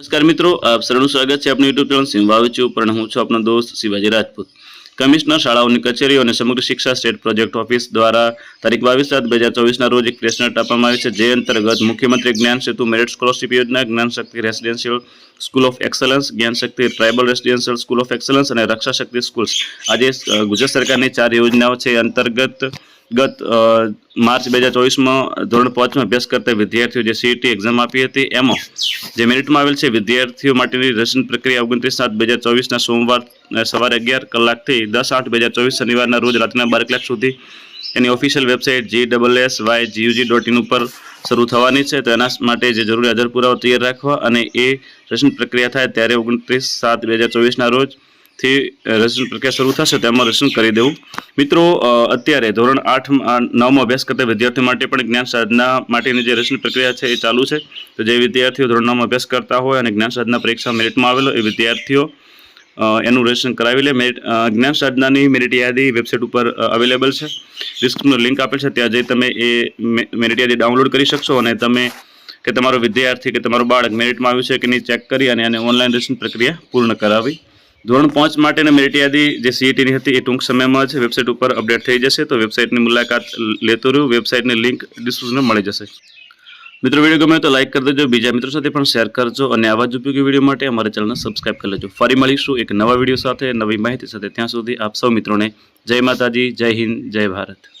નમસ્કાર મિત્રો, આપ સૌનું સ્વાગત છે આપનું યુટ્યુબ ચેનલ સિંવાવી છું પણ હું છું આપનો દોસ્ત શિવાજી રાજપૂત. કમિશનર શાળાઓની કચેરીઓ અને સમગ્ર શિક્ષા સ્ટેટ પ્રોજેક્ટ ઓફિસ દ્વારા તારીખ બાવીસ સાત બે હજાર ચોવીસના રોજ એક પ્રેસનટ આપવામાં આવી છે, જે અંતર્ગત મુખ્યમંત્રી જ્ઞાન સેતુ મેરિટ સ્કોલરશિપ યોજના, Gyan Shakti residential school of excellence, Gyan Shakti tribal residential school of excellence અને રક્ષા શક્તિ સ્કૂલ્સ. આજે ગુજરાત સરકારની ચાર યોજનાઓ છે અંતર્ગત ગત માર્ચ બે હજાર ચોવીસમાં ધોરણ પાંચમાં અભ્યાસ કરતા વિદ્યાર્થીઓ જે સીઈટી એક્ઝામ આપી હતી, એમાં જે મેરિટમાં આવેલ છે, વિદ્યાર્થીઓ માટેની રજન પ્રક્રિયા ઓગણત્રીસ સાત બે હજાર ચોવીસના સોમવાર સવારે અગિયાર કલાકથી દસ આઠ બે હજાર ચોવીસ શનિવારના રોજ રાત્રના બાર કલાક સુધી એની official website G double S Y G U J dot in ઉપર શરૂ થવાની છે. તો એના માટે જે જરૂરી આધાર પુરાવો તૈયાર રાખવા અને એ રજન પ્રક્રિયા થાય ત્યારે ઓગણત્રીસ સાત બે હજાર ચોવીસના રોજ થી રજન પ્રક્રિયા શરૂ થશે તેમાં રજન કરી દેવું? મિત્રો અત્યારે ધોરણ આઠ નવમાં અભ્યાસ કરતા વિદ્યાર્થીઓ માટે પણ જ્ઞાન સાધના માટેની જે રજન પ્રક્રિયા છે એ ચાલુ છે. તો જે વિદ્યાર્થીઓ ધોરણ નવમાં અભ્યાસ કરતા હોય અને જ્ઞાન સાધના પરીક્ષા મેરિટમાં આવેલો, એ વિદ્યાર્થીઓ એનું રજિસ્ટ્રેશન કરાવી લે. મેરિટ જ્ઞાન સાધનાની મેરિટ યાદી વેબસાઇટ ઉપર અવેલેબલ છે. ડિસ્ક્રિપ્શનનો લિંક આપેલ છે, ત્યાં જઈ તમે એ મેરિટ યાદી ડાઉનલોડ કરી શકશો અને તમે, કે તમારો વિદ્યાર્થી કે તમારું બાળક મેરિટમાં આવ્યું છે કે નહીં, ચેક કરી અને એને ઓનલાઈન રજિસ્ટ્રેશન પ્રક્રિયા પૂર્ણ કરાવી. ધોરણ પાંચ માટેની મેરિટ યાદી જે સીઈટીની હતી, એ ટૂંક સમયમાં જ વેબસાઇટ ઉપર અપડેટ થઈ જશે. તો વેબસાઇટની મુલાકાત લેતો રહ્યું. વેબસાઇટની લિંક ડિસ્ક્રિપ્શનમાં મળી જશે. મિત્રો, વીડિયો ગમે તો લાઈક કરી દેજો. બીજા મિત્રો સાથે પણ શેર કરજો અને આવા જ ઉપયોગી વીડિયો માટે અમારા ચેનલને સબસ્ક્રાઇબ કરી લેજો. ફરી મળીશું એક નવા વીડિયો સાથે, નવી માહિતી સાથે. ત્યાં સુધી આપ સૌ મિત્રોને જય માતાજી, જય હિન્દ, જય ભારત.